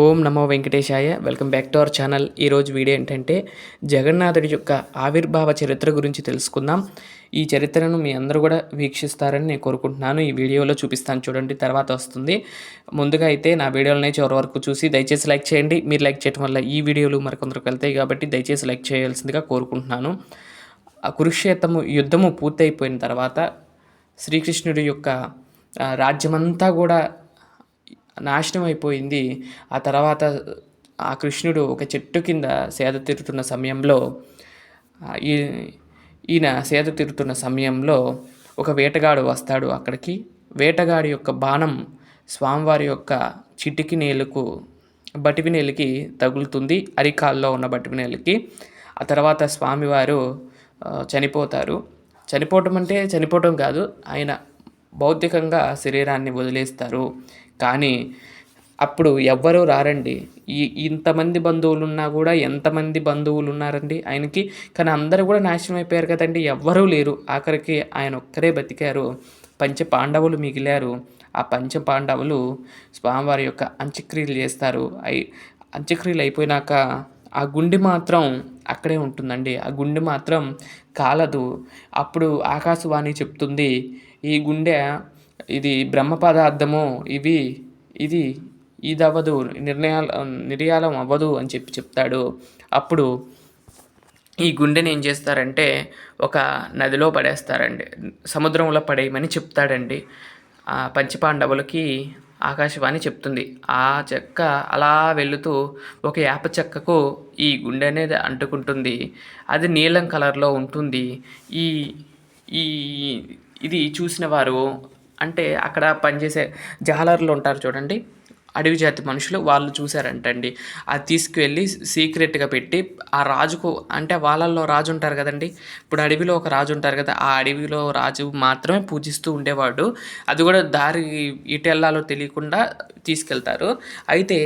ఓం నమో వెంకటేశాయ. Welcome back to our channel. ఈరోజు video ఏంటంటే జగన్నాథుడి యొక్క ఆవిర్భావ చరిత్ర గురించి తెలుసుకుందాం. ఈ చరిత్రను మీ అందరూ కూడా వీక్షిస్తారని నేను కోరుకుంటున్నాను. ఈ వీడియోలో చూపిస్తాను చూడండి తర్వాత వస్తుంది. ముందుగా అయితే నా వీడియోలనే చివరి వరకు చూసి దయచేసి లైక్ చేయండి. మీరు లైక్ చేయడం వల్ల ఈ వీడియోలు మరికొందరికి వెళ్తాయి కాబట్టి దయచేసి లైక్ చేయాల్సిందిగా కోరుకుంటున్నాను. ఆ కురుక్షేత్రము యుద్ధము పూర్తయిపోయిన తర్వాత శ్రీకృష్ణుడి యొక్క రాజ్యమంతా కూడా నాశనం అయిపోయింది ఆ తర్వాత ఆ కృష్ణుడు ఒక చెట్టు కింద సేద తీరుతున్న సమయంలో ఈ ఈయన సేద తీరుతున్న సమయంలో ఒక వేటగాడు వస్తాడు అక్కడికి. వేటగాడి యొక్క బాణం స్వామివారి యొక్క చిటికి నేలకు బటివి నేలకి తగులుతుంది. అరికాల్లో ఉన్న బటివి నేలకి. ఆ తర్వాత స్వామివారు చనిపోతారు. చనిపోవటం అంటే చనిపోవటం కాదు ఆయన భౌతికంగా శరీరాన్ని వదిలేస్తారు. కానీ అప్పుడు ఎవ్వరూ రారండి. ఈ ఇంతమంది బంధువులు ఉన్నా కూడా ఎంతమంది బంధువులు ఉన్నారండి ఆయనకి కానీ అందరూ కూడా నాశనం అయిపోయారు కదండి. ఎవ్వరూ లేరు. ఆఖరికి ఆయన ఒక్కరే బతికారు. పంచ పాండవులు మిగిలారు. ఆ పంచ పాండవులు స్వామివారి యొక్క అంత్యక్రియలు చేస్తారు. అయి అంత్యక్రియలు అయిపోయినాక ఆ గుండె మాత్రం అక్కడే ఉంటుందండి. ఆ గుండె మాత్రం కాలదు. అప్పుడు ఆకాశవాణి చెప్తుంది ఈ గుండె ఇది బ్రహ్మ పదార్థము ఇవి ఇది ఇది నిర్ణయాల నిర్యాలం అవ్వదు అని చెప్పి చెప్తాడు. అప్పుడు ఈ గుండెని ఏం చేస్తారంటే ఒక నదిలో పడేస్తారండి. సముద్రంలో పడేయమని చెప్తాడండి. ఆ పంచపాండవులకి ఆకాశవాణి చెప్తుంది. ఆ చెక్క అలా వెళుతూ ఒక యాప చెక్కకు ఈ గుండె అనేది అంటుకుంటుంది. అది నీలం కలర్లో ఉంటుంది. ఈ ఈ ఇది చూసిన వారు అంటే అక్కడ పనిచేసే జాలర్లు ఉంటారు చూడండి. అడవి జాతి మనుషులు వాళ్ళు చూశారంటండి. అది తీసుకువెళ్ళి సీక్రెట్గా పెట్టి ఆ రాజుకు అంటే వాళ్ళల్లో రాజు ఉంటారు కదండి. ఇప్పుడు అడవిలో ఒక రాజు ఉంటారు కదా ఆ అడవిలో రాజు మాత్రమే పూజిస్తూ ఉండేవాడు. అది కూడా దారి ఇటు వెళ్ళాలో తెలియకుండా తీసుకెళ్తారు. అయితే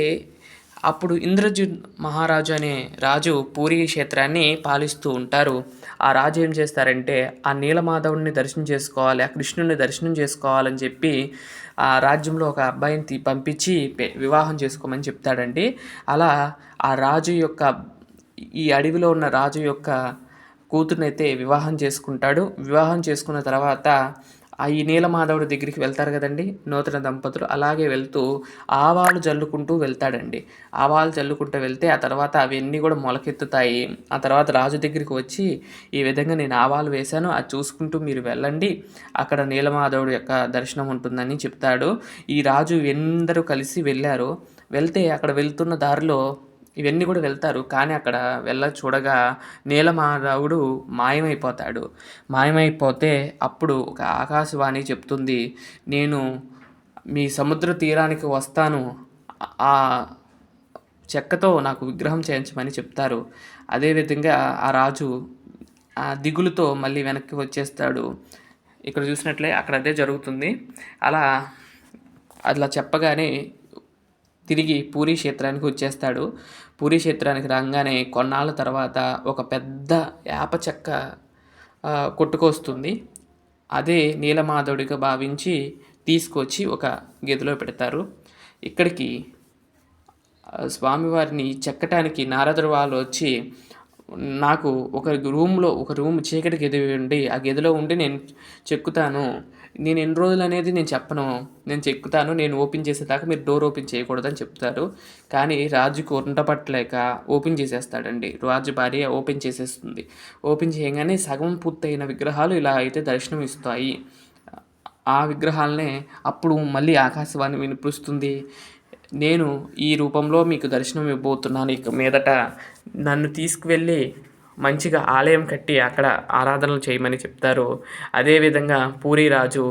అప్పుడు ఇంద్రజిత్ మహారాజు అనే రాజు పూరి క్షేత్రాన్ని పాలిస్తూ ఉంటారు. ఆ రాజు ఏం చేస్తారంటే ఆ నీలమాధవుడిని దర్శనం చేసుకోవాలి ఆ కృష్ణుడిని దర్శనం చేసుకోవాలని చెప్పి ఆ రాజ్యంలో ఒక అబ్బాయిని పంపించి వివాహం చేసుకోమని చెప్తాడండి. అలా ఆ రాజు యొక్క ఈ అడవిలో ఉన్న రాజు యొక్క కూతురునైతే వివాహం చేసుకుంటాడు. వివాహం చేసుకున్న తర్వాత ఆ ఈ నీలమాధవుడి దగ్గరికి వెళ్తారు కదండి నూతన దంపతులు. అలాగే వెళ్తూ ఆవాలు జల్లుకుంటూ వెళ్తాడండి. ఆవాలు జల్లుకుంటూ వెళ్తే ఆ తర్వాత అవన్నీ కూడా మొలకెత్తుతాయి. ఆ తర్వాత రాజు దగ్గరికి వచ్చి ఈ విధంగా నేను ఆవాలు వేశాను అది చూసుకుంటూ మీరు వెళ్ళండి. అక్కడ నీలమాధవుడి యొక్క దర్శనం ఉంటుందని చెప్తాడు. ఈ రాజు ఎందరూ కలిసి వెళ్ళారు. వెళ్తే అక్కడ వెళ్తున్న దారిలో ఇవన్నీ కూడా వెళ్తారు. కానీ అక్కడ వెళ్ళ చూడగా నీలమాధవుడు మాయమైపోతాడు. మాయమైపోతే అప్పుడు ఒక ఆకాశవాణి చెప్తుంది నేను మీ సముద్ర తీరానికి వస్తాను. ఆ చెక్కతో నాకు విగ్రహం చేయించమని చెప్తారు. అదేవిధంగా ఆ రాజు ఆ దిగులుతో మళ్ళీ వెనక్కి వచ్చేస్తాడు. ఇక్కడ చూసినట్లే అక్కడ అదే జరుగుతుంది. అలా అలా చెప్పగానే తిరిగి పూరి క్షేత్రానికి వచ్చేస్తాడు. పూరి క్షేత్రానికి రాగానే కొన్నాళ్ళ తర్వాత ఒక పెద్ద వేప చెక్క కొట్టుకొస్తుంది. అదే నీలమాధవుడిగా భావించి తీసుకొచ్చి ఒక గదిలో పెడతారు. ఇక్కడికి స్వామివారిని చెక్కటానికి నారదుడు వాళ్ళు వచ్చి నాకు ఒక రూమ్లో ఒక రూమ్ చీకటి గది ఉండి ఆ గదిలో ఉండి నేను చెక్కుతాను. నేను ఎన్ని రోజులు అనేది నేను చెప్పను. నేను చెక్కుతాను. నేను ఓపెన్ చేసేదాకా మీరు డోర్ ఓపెన్ చేయకూడదని చెప్తారు. కానీ రాజుకు ఉంట పట్టలేక ఓపెన్ చేసేస్తాడండి. రాజు భార్య ఓపెన్ చేసేస్తుంది. ఓపెన్ చేయగానే సగం పూర్తయిన విగ్రహాలు ఇలా అయితే దర్శనం ఇస్తాయి. ఆ విగ్రహాలనే అప్పుడు మళ్ళీ ఆకాశవాణి వినిపిస్తుంది. నేను ఈ రూపంలో మీకు దర్శనం ఇవ్వబోతున్నాను. ఇక మీదట నన్ను తీసుకువెళ్ళి మంచిగా ఆలయం కట్టి అక్కడ ఆరాధనలు చేయమని చెప్తారు. అదేవిధంగా పూరి రాజు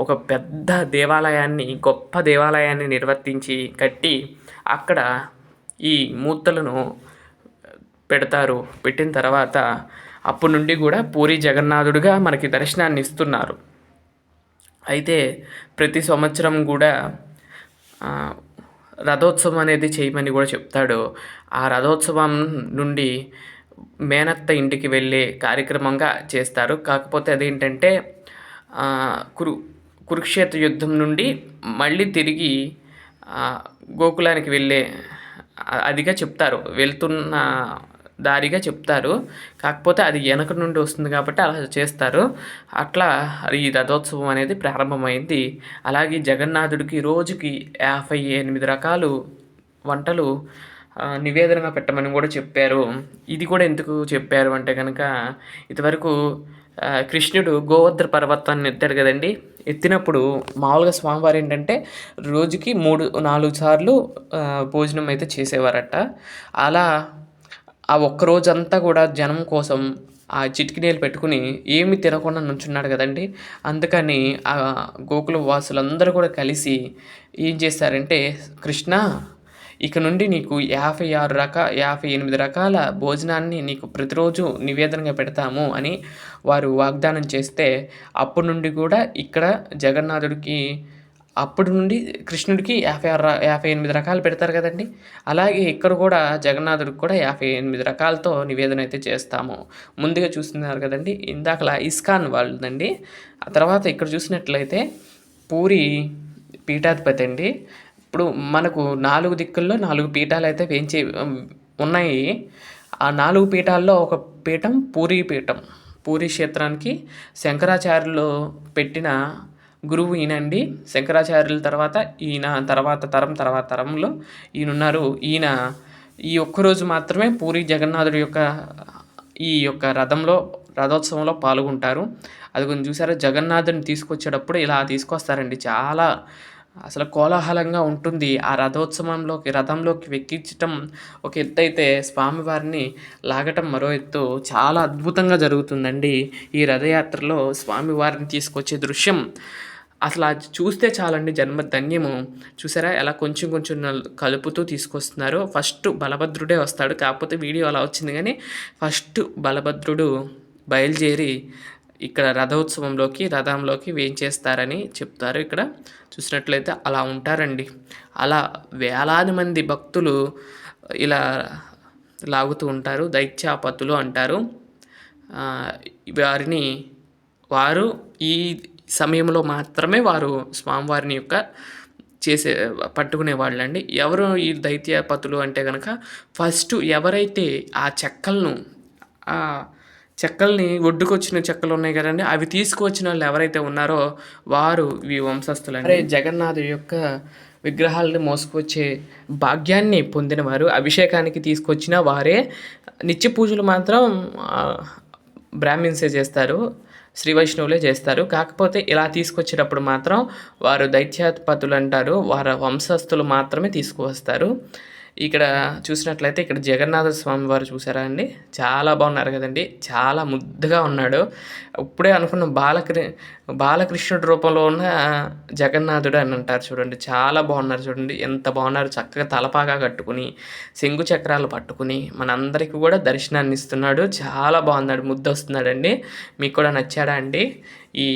ఒక పెద్ద దేవాలయాన్ని గొప్ప దేవాలయాన్ని నిర్వర్తించి కట్టి అక్కడ ఈ మూర్తులను పెడతారు. పెట్టిన తర్వాత అప్పటి నుండి కూడా పూరి జగన్నాథుడిగా మనకి దర్శనాన్ని ఇస్తున్నారు. అయితే ప్రతి సంవత్సరం కూడా రథోత్సవం అనేది చేయమని కూడా చెప్తాడు. ఆ రథోత్సవం నుండి మేనత్త ఇంటికి వెళ్ళే కార్యక్రమంగా చేస్తారు. కాకపోతే అదేంటంటే కురు కురుక్షేత్ర యుద్ధం నుండి మళ్ళీ తిరిగి గోకులానికి వెళ్ళే అదిగా చెప్తారు. వెళ్తున్న దారిగా చెప్తారు. కాకపోతే అది వెనక నుండి వస్తుంది కాబట్టి అలా చేస్తారు. అట్లా ఈ రథోత్సవం అనేది ప్రారంభమైంది. అలాగే జగన్నాథుడికి రోజుకి యాభై ఎనిమిది రకాలు వంటలు నివేదనగా పెట్టమని కూడా చెప్పారు. ఇది కూడా ఎందుకు చెప్పారు అంటే కనుక ఇంతవరకు కృష్ణుడు గోవర్ధ పర్వతాన్ని ఎత్తాడు కదండి. ఎత్తినప్పుడు మామూలుగా స్వామివారు ఏంటంటే రోజుకి మూడు నాలుగు సార్లు భోజనం అయితే చేసేవారట. అలా ఆ ఒక్క రోజంతా కూడా జనం కోసం ఆ చిటికినేలు పెట్టుకుని ఏమి తినకుండా నుంచున్నాడు కదండి. అందుకని ఆ గోకుల వాసులందరూ కూడా కలిసి ఏం చేశారంటే కృష్ణ ఇక నుండి నీకు యాభై ఆరు రకాల యాభై ఎనిమిది రకాల భోజనాన్ని నీకు ప్రతిరోజు నివేదనగా పెడతాము అని వారు వాగ్దానం చేస్తే అప్పటి నుండి కూడా ఇక్కడ జగన్నాథుడికి అప్పటి నుండి కృష్ణుడికి యాభై ఆరు యాభై ఎనిమిది రకాలు పెడతారు కదండి. అలాగే ఇక్కడ కూడా జగన్నాథుడికి కూడా యాభై ఎనిమిది రకాలతో నివేదన అయితే చేస్తాము. ముందుగా చూస్తున్నారు కదండి ఇందాకలా ఇస్కాన్ వాళ్ళదండి. ఆ తర్వాత ఇక్కడ చూసినట్లయితే పూరి పీఠాధిపతి అండి. ఇప్పుడు మనకు నాలుగు దిక్కుల్లో నాలుగు పీఠాలు అయితే వేయించి ఉన్నాయి. ఆ నాలుగు పీఠాల్లో ఒక పీఠం పూరి పీఠం. పూరి క్షేత్రానికి శంకరాచార్యులు పెట్టిన గురువు ఈయనండి. శంకరాచార్యుల తర్వాత ఈయన తర్వాత తరం తర్వాత తరంలో ఈయన ఉన్నారు ఈయన ఈ ఒక్కరోజు మాత్రమే పూరి జగన్నాథుడి యొక్క ఈ యొక్క రథంలో రథోత్సవంలో పాల్గొంటారు. అది కొంచెం చూసారా జగన్నాథుని తీసుకొచ్చేటప్పుడు ఇలా తీసుకొస్తారండి. చాలా అసలు కోలాహలంగా ఉంటుంది. ఆ రథోత్సవంలోకి రథంలోకి వెక్కించటం ఒక ఎత్తు అయితే స్వామివారిని లాగటం మరో ఎత్తు చాలా అద్భుతంగా జరుగుతుందండి. ఈ రథయాత్రలో స్వామివారిని తీసుకొచ్చే దృశ్యం. అసలు అది చూస్తే చాలండి జన్మ ధన్యము. చూసారా ఎలా కొంచెం కొంచెం కలుపుతూ తీసుకొస్తున్నారు. ఫస్ట్ బలభద్రుడే వస్తాడు. కాకపోతే వీడియో అలా వచ్చింది కానీ ఫస్ట్ బలభద్రుడు బయలుదేరి ఇక్కడ రథోత్సవంలోకి రథంలోకి వేయించేస్తారని చెప్తారు ఇక్కడ. చూసినట్లయితే అలా ఉంటారండి. అలా వేలాది మంది భక్తులు ఇలా లాగుతూ ఉంటారు. దైత్యాపతులు అంటారు. వారిని వారు ఈ సమయంలో మాత్రమే వారు స్వామివారిని యొక్క చేసే పట్టుకునే వాళ్ళండి ఎవరు ఈ దైత్యపతులు అంటే కనుక ఫస్ట్ ఎవరైతే ఆ చెక్కలను ఆ చెక్కల్ని ఒడ్డుకొచ్చిన చెక్కలు ఉన్నాయి కదండి అవి తీసుకువచ్చిన వాళ్ళు ఎవరైతే ఉన్నారో వారు ఈ వంశస్థులు అరే జగన్నాథు యొక్క విగ్రహాలను మోసుకొచ్చే భాగ్యాన్ని పొందినవారు అభిషేకానికి తీసుకొచ్చిన వారే నిత్య పూజలు మాత్రం బ్రాహ్మిన్సే చేస్తారు. శ్రీ వైష్ణవులే చేస్తారు. కాకపోతే ఇలా తీసుకొచ్చేటప్పుడు మాత్రం వారు దైత్యాధిపతులు అంటారు వారి వంశస్థులు మాత్రమే తీసుకువస్తారు. ఇక్కడ చూసినట్లయితే ఇక్కడ జగన్నాథ స్వామి వారు చూసారా అండి? చాలా బాగున్నారు కదండి. చాలా ముద్దుగా ఉన్నాడు. ఇప్పుడే అనుకున్న బాలకృ బాలకృష్ణుడి రూపంలో ఉన్న జగన్నాథుడు అని అంటారు చూడండి. చాలా బాగున్నారు చూడండి. ఎంత బాగున్నారు. చక్కగా తలపాగా కట్టుకుని శంకు చక్రాలు పట్టుకుని మనందరికీ కూడా దర్శనాన్ని ఇస్తున్నాడు. చాలా బాగున్నాడు. ముద్దు వస్తున్నాడండి మీకు కూడా నచ్చాడా అండి? ఈ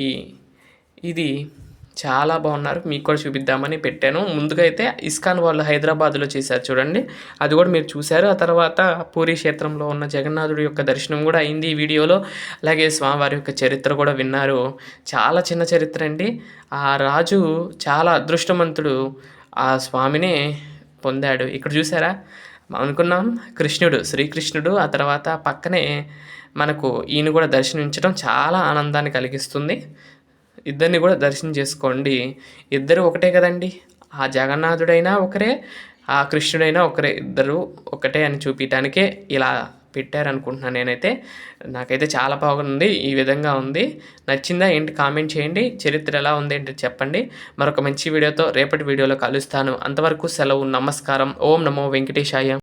ఇది చాలా బాగున్నారు. మీకు కూడా చూపిద్దామని పెట్టాను. ముందుగా అయితే ఇస్కాన్ వాళ్ళు హైదరాబాద్లో చేశారు చూడండి. అది కూడా మీరు చూశారు. ఆ తర్వాత పూరి క్షేత్రంలో ఉన్న జగన్నాథుడి యొక్క దర్శనం కూడా అయింది ఈ వీడియోలో. అలాగే స్వామివారి యొక్క చరిత్ర కూడా విన్నారు. చాలా చిన్న చరిత్ర అండి. ఆ రాజు చాలా అదృష్టవంతుడు. ఆ స్వామిని పొందాడు. ఇక్కడ చూసారా అనుకున్నాం. కృష్ణుడు శ్రీకృష్ణుడు ఆ తర్వాత పక్కనే మనకు ఈయన కూడా దర్శనించడం చాలా ఆనందాన్ని కలిగిస్తుంది. ఇద్దరిని కూడా దర్శనం చేసుకోండి. ఇద్దరు ఒకటే కదండి. ఆ జగన్నాథుడైనా ఒకరే ఆ కృష్ణుడైనా ఒకరే. ఇద్దరు ఒకటే అని చూపించడానికే ఇలా పెట్టారనుకుంటున్నాను నేనైతే. నాకైతే చాలా బాగుంది ఈ విధంగా ఉంది. నచ్చిందా ఏంటి కామెంట్ చేయండి. చరిత్ర ఎలా ఉంది ఏంటి చెప్పండి. మరొక మంచి వీడియోతో రేపటి వీడియోలో కలుస్తాను. అంతవరకు సెలవు నమస్కారం. ఓం నమో వెంకటేశాయ.